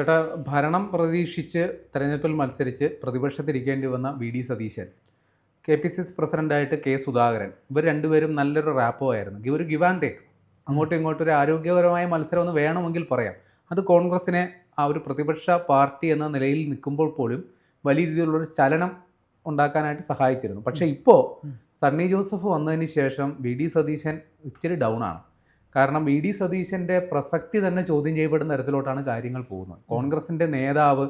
ചേട്ടാ ഭരണം പ്രതീക്ഷിച്ച് തെരഞ്ഞെടുപ്പിൽ മത്സരിച്ച് പ്രതിപക്ഷത്തിരിക്കേണ്ടി വന്ന V D Satheesan K P C C പ്രസിഡന്റായിട്ട് K Sudhakaran ഇവർ രണ്ടുപേരും നല്ലൊരു റാപ്പോ ആയിരുന്നു. ഒരു ഗിവ് ആൻഡ് ടേക്ക് അങ്ങോട്ടും ഇങ്ങോട്ടും ഒരു ആരോഗ്യകരമായ മത്സരം ഒന്ന് വേണമെങ്കിൽ പറയാം. അത് കോൺഗ്രസിനെ ആ ഒരു പ്രതിപക്ഷ പാർട്ടി എന്ന നിലയിൽ നിൽക്കുമ്പോൾ പോലും വലിയ രീതിയിലുള്ളൊരു ചലനം ഉണ്ടാക്കാനായിട്ട് സഹായിച്ചിരുന്നു. പക്ഷേ ഇപ്പോൾ സണ്ണി ജോസഫ് വന്നതിന് ശേഷം വി ഡി സതീശൻ ഇച്ചിരി ഡൗൺ ആണ്. കാരണം വി ഡി സതീശന്റെ പ്രസക്തി തന്നെ ചോദ്യം ചെയ്യപ്പെടുന്ന തരത്തിലോട്ടാണ് കാര്യങ്ങൾ പോകുന്നത്. കോൺഗ്രസിന്റെ നേതാവ്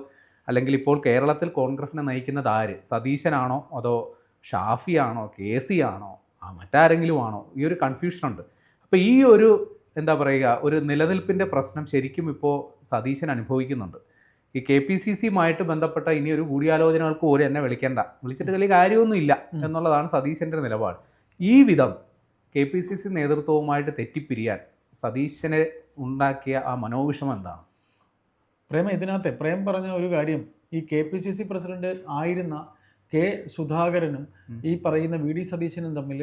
അല്ലെങ്കിൽ ഇപ്പോൾ കേരളത്തിൽ കോൺഗ്രസിനെ നയിക്കുന്നത് ആര്? സതീശനാണോ അതോ ഷാഫിയാണോ കെ സി ആണോ ആ മറ്റാരെങ്കിലും ആണോ? ഈ ഒരു കൺഫ്യൂഷനുണ്ട് അപ്പോൾ ഈ ഒരു എന്താ പറയുക ഒരു നിലനിൽപ്പിന്റെ പ്രശ്നം ശരിക്കും ഇപ്പോൾ സതീശൻ അനുഭവിക്കുന്നുണ്ട്. ഈ കെ പി സി സിയുമായിട്ട് ബന്ധപ്പെട്ട ഇനി ഒരു കൂടിയാലോചനകൾക്ക് പോലും എന്നെ വിളിക്കേണ്ട. വിളിച്ചിട്ട് വലിയ കാര്യമൊന്നുമില്ല എന്നുള്ളതാണ് സതീശന്റെ നിലപാട്. ഈ വിധം കെ പി സി സി നേതൃത്വവുമായിട്ട് തെറ്റിപ്പിരിയാൻ സതീശനെ ഉണ്ടാക്കിയ ആ മനോവിഷമം എന്താണ്? പ്രേമ ഇതിനകത്തെ പ്രേം പറഞ്ഞ ഒരു കാര്യം ഈ K P C C president ആയിരുന്ന കെ സുധാകരനും ഈ പറയുന്ന വി ഡി സതീശനും തമ്മിൽ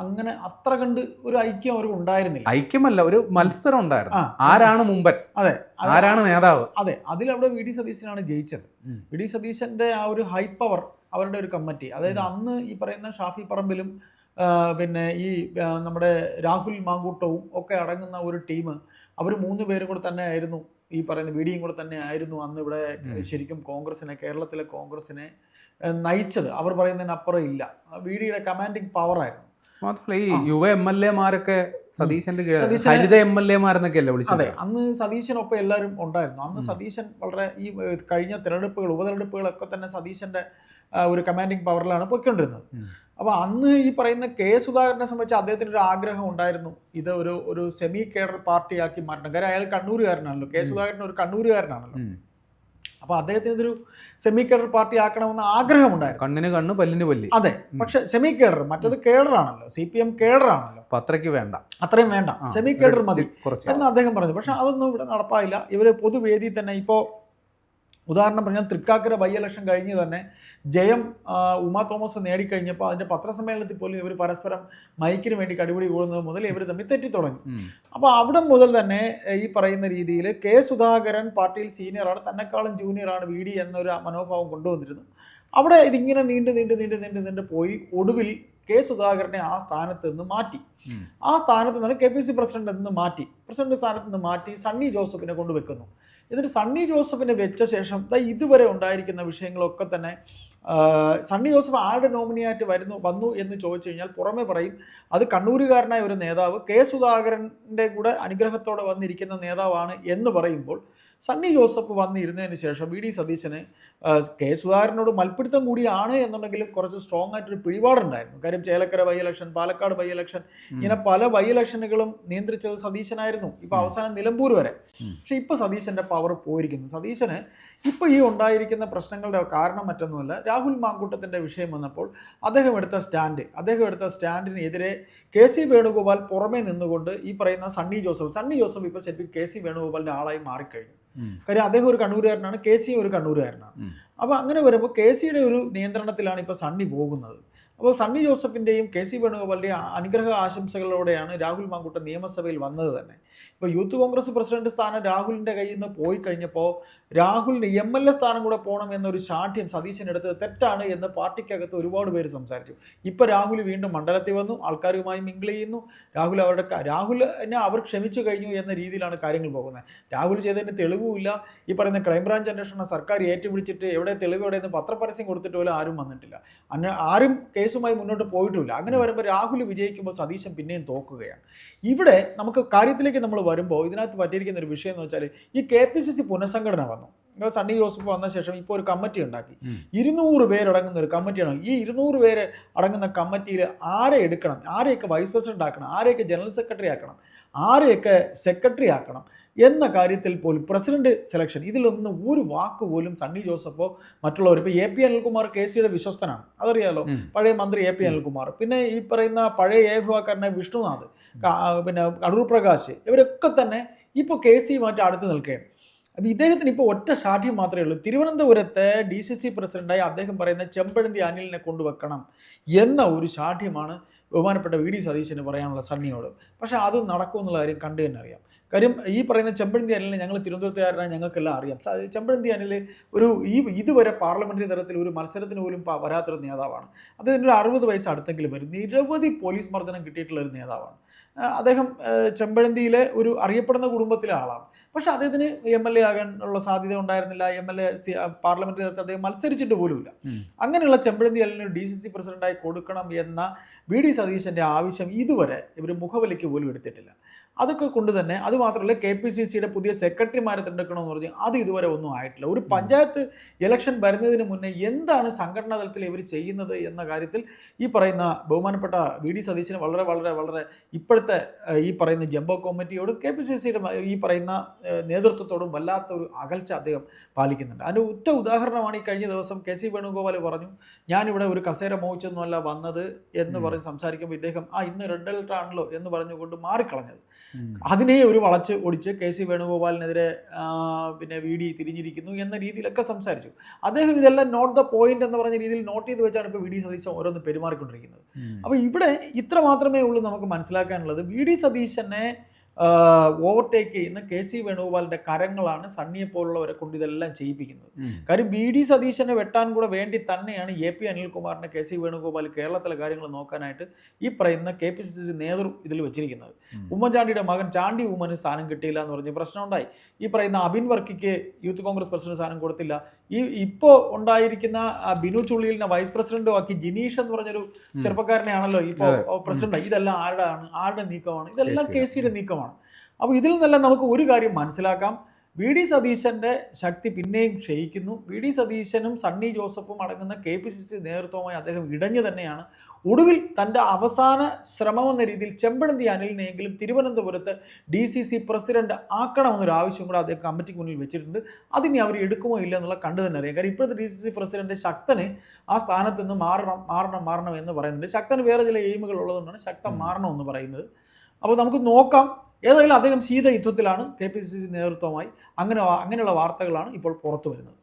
അങ്ങനെ അത്ര കണ്ട് ഒരു ഐക്യം അവർക്ക് ഉണ്ടായിരുന്നില്ല. ഐക്യമല്ല ഒരു മത്സരം ഉണ്ടായിരുന്നു. ആരാണ് മുമ്പൻ? അതെ. ആരാണ് നേതാവ്? അതെ അതിലവിടെ വി ഡി സതീശനാണ് ജയിച്ചത്. വി ഡി സതീശന്റെ ആ ഒരു ഹൈ പവർ അവരുടെ ഒരു കമ്മിറ്റി അതായത് അന്ന് ഈ പറയുന്ന ഷാഫി പറമ്പിലും പിന്നെ ഈ നമ്മുടെ രാഹുൽ മാങ്കൂട്ടവും ഒക്കെ അടങ്ങുന്ന ഒരു ടീം. അവർ മൂന്ന് പേരും കൂടെ തന്നെ ആയിരുന്നു. ഈ പറയുന്ന വീഡിയോ കൂടെ തന്നെ ആയിരുന്നു അന്ന് ഇവിടെ ശരിക്കും കോൺഗ്രസിനെ കേരളത്തിലെ കോൺഗ്രസിനെ നയിച്ചത്. അവർ പറയുന്നതിനപ്പുറം ഇല്ല. വി ഡിയുടെ കമാൻഡിങ് പവർ ആയിരുന്നു. മാത്രമല്ല ഈ യുവ എം എൽ എമാരൊക്കെ സതീശന്റെ ഹരിത എം എൽ എമാരെന്നൊക്കെയല്ലേ വിളിച്ചത്? അതെ. അന്ന് സതീശനൊപ്പം എല്ലാവരും ഉണ്ടായിരുന്നു. അന്ന് സതീശൻ വളരെ ഈ കഴിഞ്ഞ തിരഞ്ഞെടുപ്പുകൾ ഉപതെരഞ്ഞെടുപ്പുകളൊക്കെ തന്നെ സതീശന്റെ ഒരു കമാൻഡിങ് പവറിലാണ് പൊയ്ക്കൊണ്ടിരുന്നത്. അപ്പോൾ അന്ന് ഈ പറയുന്ന കെ സുധാകരനെ സംബന്ധിച്ച് അദ്ദേഹത്തിന് ഒരു ആഗ്രഹം ഉണ്ടായിരുന്നു. ഇത് ഒരു ഒരു സെമി കേഡർ പാർട്ടിയാക്കി മാറ്റണം. കാര്യം അയാൾ കണ്ണൂരുകാരനാണല്ലോ. കെ. സുധാകരൻ ഒരു കണ്ണൂരുകാരനാണല്ലോ. അപ്പൊ അപ്പോൾ അദ്ദേഹത്തിന് ഇതൊരു സെമി കേഡർ പാർട്ടി ആക്കണമെന്ന് ആഗ്രഹമുണ്ടായിരുന്നു കണ്ണിന് കണ്ണ് പല്ലിന് പല്ലി. അതെ. പക്ഷെ സെമി കേഡർ മറ്റത് കേഡറാണല്ലോ സി പി എം കേഡറാണല്ലോ ആണല്ലോ. അത്രയ്ക്ക് വേണ്ട. അത്രയും വേണ്ട. സെമി കേഡർ മതി എന്ന് അദ്ദേഹം പറഞ്ഞു. പക്ഷെ അതൊന്നും ഇവിടെ നടപ്പായില്ല. ഇവർ പൊതുവേദി തന്നെ ഇപ്പോൾ ഉദാഹരണം പറഞ്ഞാൽ തൃക്കാക്കര ബൈ ഇലക്ഷൻ കഴിഞ്ഞ് തന്നെ ജയം ഉമ തോമസ് നേടിക്കഴിഞ്ഞപ്പോൾ അതിന്റെ പത്രസമ്മേളനത്തിൽ പോലും ഇവർ പരസ്പരം മൈക്കിന് വേണ്ടി കടുപിടി കൂടുന്നത് മുതൽ ഇവർ തമ്മിൽ തെറ്റി തുടങ്ങി. അപ്പോൾ അവിടെ മുതൽ തന്നെ ഈ പറയുന്ന രീതിയിൽ കെ സുധാകരൻ പാർട്ടിയിൽ സീനിയറാണ് തന്നെക്കാളും ജൂനിയറാണ് വി ഡി എന്നൊരു മനോഭാവം കൊണ്ടുവന്നിരുന്നു. അവിടെ ഇതിങ്ങനെ നീണ്ട് നീണ്ട് നീണ്ട് നീണ്ട് നീണ്ട് പോയി ഒടുവിൽ കെ സുധാകരനെ ആ സ്ഥാനത്ത് നിന്ന് മാറ്റി. ആ സ്ഥാനത്ത് നിന്ന് കെ പി സി പ്രസിഡന്റ് നിന്ന് മാറ്റി. പ്രസിഡന്റ് സ്ഥാനത്ത് നിന്ന് മാറ്റി സണ്ണി ജോസഫിനെ കൊണ്ടുവെക്കുന്നു. എന്നിട്ട് സണ്ണി ജോസഫിനെ വെച്ച ശേഷം ഇതുവരെ ഉണ്ടായിരിക്കുന്ന വിഷയങ്ങളൊക്കെ തന്നെ സണ്ണി ജോസഫ് ആരുടെ നോമിനിയായിട്ട് വരുന്നു വന്നു എന്ന് ചോദിച്ചു കഴിഞ്ഞാൽ പുറമെ പറയും അത് കണ്ണൂരുകാരനായ ഒരു നേതാവ് കെ സുധാകരന്റെ കൂടെ അനുഗ്രഹത്തോടെ വന്നിരിക്കുന്ന നേതാവാണ് എന്ന് പറയുമ്പോൾ സണ്ണി ജോസഫ് വന്നിരുന്നതിന് ശേഷം വി ഡി സതീശന് കെ സുധാകരനോട് മൽപ്പിടുത്തം കൂടിയാണ് എന്നുണ്ടെങ്കിൽ കുറച്ച് സ്ട്രോങ് ആയിട്ടൊരു പിടിപാടുണ്ടായിരുന്നു. കാര്യം Chelakkara by election Palakkad by election ഇങ്ങനെ പല ബൈ ഇലക്ഷനുകളും നിയന്ത്രിച്ചത് സതീശനായിരുന്നു. ഇപ്പൊ അവസാനം നിലമ്പൂർ വരെ. പക്ഷെ ഇപ്പൊ സതീശന്റെ പവർ പോയിരിക്കുന്നു. സതീശന് ഇപ്പൊ ഈ ഉണ്ടായിരിക്കുന്ന പ്രശ്നങ്ങളുടെ കാരണം മറ്റൊന്നുമല്ല. രാഹുൽ മാങ്കൂട്ടത്തിന്റെ വിഷയം വന്നപ്പോൾ അദ്ദേഹം എടുത്ത സ്റ്റാൻഡ് അദ്ദേഹം എടുത്ത സ്റ്റാൻഡിനെതിരെ കെ സി വേണുഗോപാൽ പുറമേ നിന്നുകൊണ്ട് ഈ പറയുന്ന സണ്ണി ജോസഫ് സണ്ണി ജോസഫ് ഇപ്പൊ ശരിക്കും കെ സി വേണുഗോപാലിന്റെ ആളായി മാറിക്കഴിഞ്ഞു. കാര്യം അദ്ദേഹം ഒരു കണ്ണൂരുകാരനാണ് കെ സി ഒരു കണ്ണൂരുകാരനാണ്. അപ്പൊ അപ്പോൾ അങ്ങനെ വരുമ്പോൾ കെ സിയുടെ ഒരു നിയന്ത്രണത്തിലാണ് ഇപ്പോൾ സണ്ണി പോകുന്നത്. അപ്പോൾ സണ്ണി ജോസഫിന്റെയും കെ സി വേണുഗോപാലിന്റെയും അനുഗ്രഹ ആശംസകളോടെയാണ് രാഹുൽ മാങ്കൂട്ടം നിയമസഭയിൽ വന്നത് തന്നെ. ഇപ്പോൾ യൂത്ത് കോൺഗ്രസ് പ്രസിഡന്റ് സ്ഥാനം രാഹുലിന്റെ കയ്യിൽ നിന്ന് പോയി കഴിഞ്ഞപ്പോൾ രാഹുലിന് എം എൽ എ സ്ഥാനം കൂടെ പോകണം എന്നൊരു ശാഠ്യം സതീശൻ എടുത്തത് തെറ്റാണ് എന്ന് പാർട്ടിക്കകത്ത് ഒരുപാട് പേര് സംസാരിച്ചു. ഇപ്പോൾ രാഹുൽ വീണ്ടും മണ്ഡലത്തിൽ വന്നു ആൾക്കാരുമായി മിങ്കിൾ ചെയ്യുന്നു. രാഹുൽ അവരുടെ ക- രാഹുലിനെ അവർ ക്ഷമിച്ചു കഴിഞ്ഞു എന്ന രീതിയിലാണ് കാര്യങ്ങൾ പോകുന്നത്. രാഹുൽ ചെയ്തതിന് തെളിവുമില്ല ഈ പറയുന്ന ക്രൈംബ്രാഞ്ച് അന്വേഷണം സർക്കാർ ഏറ്റുപിടിച്ചിട്ട് എവിടെ തെളിവ് എവിടെ നിന്ന് പത്രപരസ്യം കൊടുത്തിട്ട് പോലും ആരും വന്നിട്ടില്ല. ആരും കേസുമായി മുന്നോട്ട് പോയിട്ടുമില്ല അങ്ങനെ വരുമ്പോൾ രാഹുൽ വിജയിക്കുമ്പോൾ സതീശൻ പിന്നെയും തോക്കുകയാണ്. ഇവിടെ നമുക്ക് കാര്യത്തിലേക്ക് നമ്മൾ വരുമ്പോൾ ഇതിനകത്ത് പറ്റിയിരിക്കുന്ന ഒരു വിഷയം എന്ന് വെച്ചാൽ ഈ കെ പി സി സി പുനഃസംഘടന വന്നു. സണ്ണി ജോസഫ് വന്ന ശേഷം ഇപ്പോൾ ഒരു കമ്മിറ്റി ഉണ്ടാക്കി. ഇരുന്നൂറ് പേരടങ്ങുന്ന ഒരു കമ്മിറ്റിയാണ് ഈ ഇരുന്നൂറ് പേര് അടങ്ങുന്ന കമ്മിറ്റിയിൽ ആരെ എടുക്കണം? ആരെയൊക്കെ വൈസ് പ്രസിഡന്റ് ആക്കണം? ആരെയൊക്കെ ജനറൽ സെക്രട്ടറി ആക്കണം? ആരെയൊക്കെ സെക്രട്ടറി ആക്കണം? എന്ന കാര്യത്തിൽ പോലും പ്രസിഡന്റ് സെലക്ഷൻ ഇതിലൊന്നും ഒരു വാക്ക് പോലും സണ്ണി ജോസഫോ മറ്റുള്ളവർ ഇപ്പോൾ എ പി അനിൽകുമാർ കെ സിയുടെ വിശ്വസ്തനാണ്. അതറിയാലോ? പഴയ മന്ത്രി എ പി അനിൽകുമാർ. പിന്നെ ഈ പറയുന്ന പഴയ എ വിഭാഗക്കാരനെ വിഷ്ണുനാഥ് പിന്നെ അടൂർ പ്രകാശ് ഇവരൊക്കെ തന്നെ ഇപ്പോൾ കെ സി മാറ്റി അടുത്ത് നിൽക്കുകയാണ്. അപ്പം ഇദ്ദേഹത്തിന് ഇപ്പോൾ ഒറ്റ സാഠ്യം മാത്രമേ ഉള്ളൂ. തിരുവനന്തപുരത്തെ ഡി സി സി പ്രസിഡന്റായി അദ്ദേഹം പറയുന്ന ചെമ്പഴന്തി അനിലിനെ കൊണ്ടുവെക്കണം എന്ന ഒരു സാഠ്യമാണ് ബഹുമാനപ്പെട്ട വി ഡി സതീശന് പറയാനുള്ള സണ്ണിയോട്. പക്ഷേ അത് നടക്കുമെന്നുള്ള കാര്യം കണ്ടു തന്നെ അറിയാം. കാര്യം ഈ പറയുന്ന ചെമ്പഴന്തി അനിലിനെ ഞങ്ങൾ തിരുവനന്തപുരത്തുകാരനാണ് ഞങ്ങൾക്കെല്ലാം അറിയാം. ചെമ്പഴന്തി അനിൽ ഒരു ഈ ഇതുവരെ പാർലമെന്ററി തലത്തിൽ ഒരു മത്സരത്തിന് പോലും വരാത്തൊരു നേതാവാണ്. അദ്ദേഹത്തിന് ഒരു അറുപത് വയസ്സ് അടുത്തെങ്കിലും വരും. നിരവധി പോലീസ് മർദ്ദനം കിട്ടിയിട്ടുള്ള ഒരു നേതാവാണ്. അദ്ദേഹം ചെമ്പഴന്തിയിലെ ഒരു അറിയപ്പെടുന്ന കുടുംബത്തിലെ ആളാണ്. പക്ഷേ അദ്ദേഹത്തിന് എം എൽ എ ആകാനുള്ള സാധ്യത ഉണ്ടായിരുന്നില്ല. എം എൽ എ പാർലമെന്ററി തലത്തിൽ അദ്ദേഹം മത്സരിച്ചിട്ട് പോലുമില്ല. അങ്ങനെയുള്ള ചെമ്പഴന്തി അലിന് ഡി സി സി പ്രസിഡന്റായി കൊടുക്കണം എന്ന വി ഡി സതീശന്റെ ആവശ്യം ഇതുവരെ ഇവർ മുഖവിലയ്ക്ക് പോലും എടുത്തിട്ടില്ല. അതൊക്കെ കൊണ്ട് തന്നെ അത് മാത്രമല്ല കെ പി സി സിയുടെ പുതിയ സെക്രട്ടറിമാരെ തിരഞ്ഞെടുക്കണമെന്ന് പറഞ്ഞ് അത് ഇതുവരെ ഒന്നും ആയിട്ടില്ല. ഒരു പഞ്ചായത്ത് ഇലക്ഷൻ വരുന്നതിന് മുന്നേ എന്താണ് സംഘടനാ തലത്തിൽ ഇവർ ചെയ്യുന്നത് എന്ന കാര്യത്തിൽ ഈ പറയുന്ന ബഹുമാനപ്പെട്ട വി ഡി സതീശന് വളരെ വളരെ വളരെ ഇപ്പോഴത്തെ ഈ പറയുന്ന ജംബോ കമ്മിറ്റിയോടും കെ പി സി സിയുടെ ഈ പറയുന്ന നേതൃത്വത്തോടും വല്ലാത്ത ഒരു അകൽച്ച അദ്ദേഹം പാലിക്കുന്നുണ്ട്. അതിന്റെ ഒറ്റ ഉദാഹരണമാണ് ഈ കഴിഞ്ഞ ദിവസം കെ സി വേണുഗോപാൽ പറഞ്ഞു ഞാനിവിടെ ഒരു കസേര മോഹിച്ചൊന്നുമല്ല വന്നത് എന്ന് പറഞ്ഞ് സംസാരിക്കുമ്പോൾ ഇദ്ദേഹം ആ ഇന്ന് റെഡ് അലർട്ട് ആണല്ലോ എന്ന് പറഞ്ഞുകൊണ്ട് മാറിക്കളഞ്ഞത്. അതിനെ ഒരു വളച്ച് ഒടിച്ച് കെ സി വേണുഗോപാലിനെതിരെ പിന്നെ വി ഡി തിരിഞ്ഞിരിക്കുന്നു എന്ന രീതിയിലൊക്കെ സംസാരിച്ചു. അദ്ദേഹം ഇതെല്ലാം നോട്ട് ദ പോയിന്റ് എന്ന് പറഞ്ഞ രീതിയിൽ നോട്ട് ചെയ്ത് വെച്ചാണ് ഇപ്പോൾ വി ഡി സതീശൻ ഓരോന്ന് പെരുമാറിക്കൊണ്ടിരിക്കുന്നത്. അപ്പോൾ ഇവിടെ ഇത്ര മാത്രമേ ഉള്ളൂ നമുക്ക് മനസ്സിലാക്കാനുള്ളത്. വി ഡി സതീശനെ ഓവർടേക്ക് ചെയ്യുന്ന കെ സി വേണുഗോപാലിന്റെ കരങ്ങളാണ് സണ്ണിയെ പോലുള്ളവരെ കൊണ്ട് ഇതെല്ലാം ചെയ്യിപ്പിക്കുന്നത്. കാര്യം ബി ഡി സതീശനെ വെട്ടാൻ കൂടെ വേണ്ടി തന്നെയാണ് എ പി അനിൽകുമാറിനെ കെ സി വേണുഗോപാൽ കേരളത്തിലെ കാര്യങ്ങൾ നോക്കാനായിട്ട് ഈ പറയുന്ന കെ പി സി സി നേതൃ ഇതിൽ വെച്ചിരിക്കുന്നത്. ഉമ്മൻചാണ്ടിയുടെ മകൻ ചാണ്ടി ഉമ്മന് സ്ഥാനം കിട്ടിയില്ല എന്ന് പറഞ്ഞ് പ്രശ്നമുണ്ടായി. ഈ പറയുന്ന അബിൻ വർക്കിക്ക് യൂത്ത് കോൺഗ്രസ് പ്രസിഡന്റ് സ്ഥാനം കൊടുത്തില്ല. ഈ ഇപ്പോൾ ഉണ്ടായിരിക്കുന്ന ബിനു ചുള്ളിലിനെ വൈസ് പ്രസിഡന്റും ആക്കി ജിനീഷ് എന്ന് പറഞ്ഞൊരു ചെറുപ്പക്കാരനെ ചെറുപ്പക്കാരനെയാണല്ലോ ഇപ്പോൾ പ്രസിഡന്റ്. ഇതെല്ലാം ആരുടെ ആണ്? ആരുടെ നീക്കമാണ്? ഇതെല്ലാം കെ സിയുടെ നീക്കമാണ്. അപ്പോൾ ഇതിൽ നിന്നെല്ലാം നമുക്ക് ഒരു കാര്യം മനസ്സിലാക്കാം. വി ഡി സതീശന്റെ ശക്തി പിന്നെയും ക്ഷയിക്കുന്നു. വി ഡി സതീശനും സണ്ണി ജോസഫും അടങ്ങുന്ന കെ പി സി സി നേതൃത്വവുമായി അദ്ദേഹം ഇടഞ്ഞു തന്നെയാണ്. ഒടുവിൽ തന്റെ അവസാന ശ്രമമെന്ന രീതിയിൽ ചെമ്പഴന്തി അനിലിനെയെങ്കിലും തിരുവനന്തപുരത്ത് ഡി സി സി പ്രസിഡന്റ് ആക്കണമെന്നൊരു ആവശ്യം കൂടെ അദ്ദേഹം കമ്മിറ്റിക്ക് മുന്നിൽ വെച്ചിട്ടുണ്ട്. അതിനി അവർ എടുക്കുമോ ഇല്ല എന്നുള്ള കണ്ടു തന്നെ അറിയാം. കാരണം ഇപ്പോഴത്തെ ഡി സി സി പ്രസിഡന്റ് ശക്തന് ആ സ്ഥാനത്ത് നിന്ന് മാറണം മാറണം മാറണം എന്ന് പറയുന്നുണ്ട്. ശക്തന് വേറെ ചില എയിമുകൾ ഉള്ളതുകൊണ്ടാണ് ശക്തൻ മാറണമെന്ന് പറയുന്നത്. അപ്പോൾ നമുക്ക് നോക്കാം. ഏതായാലും അദ്ദേഹം ശീതയുദ്ധത്തിലാണ് കെ പി സി സി നേതൃത്വമായി അങ്ങനെ അങ്ങനെയുള്ള വാർത്തകളാണ് ഇപ്പോൾ പുറത്തു വരുന്നത്